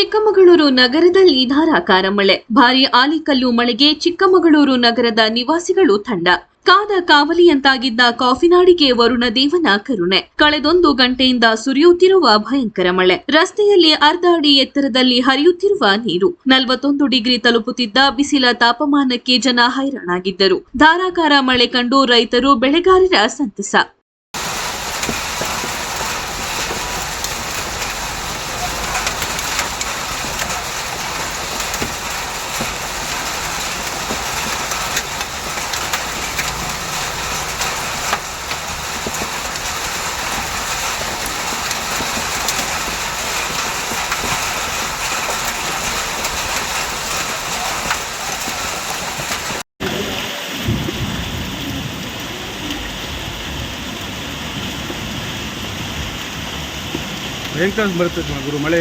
ಚಿಕ್ಕಮಗಳೂರು ನಗರದಲ್ಲಿ ಧಾರಾಕಾರ ಮಳೆ. ಭಾರಿ ಆಲಿಕಲ್ಲು ಮಳೆಗೆ ಚಿಕ್ಕಮಗಳೂರು ನಗರದ ನಿವಾಸಿಗಳು ತಂಡ. ಕಾದ ಕಾವಲಿಯಂತಾಗಿದ್ದ ಕಾಫಿನಾಡಿಗೆ ವರುಣ ದೇವನ ಕರುಣೆ. ಕಳೆದೊಂದು ಗಂಟೆಯಿಂದ ಸುರಿಯುತ್ತಿರುವ ಭಯಂಕರ ಮಳೆ. ರಸ್ತೆಯಲ್ಲಿ ಅರ್ಧ ಅಡಿ ಎತ್ತರದಲ್ಲಿ ಹರಿಯುತ್ತಿರುವ ನೀರು. ನಲವತ್ತೊಂದು ಡಿಗ್ರಿ ತಲುಪುತ್ತಿದ್ದ ಬಿಸಿಲ ತಾಪಮಾನಕ್ಕೆ ಜನ ಹೈರಾಣಾಗಿದ್ದರು. ಧಾರಾಕಾರ ಮಳೆ ಕಂಡು ರೈತರು ಬೆಳೆಗಾರರ ಸಂತಸ. ಭಯಂಕರ ಬರ್ತೈತೆ ಗುರು. ಮಳೆ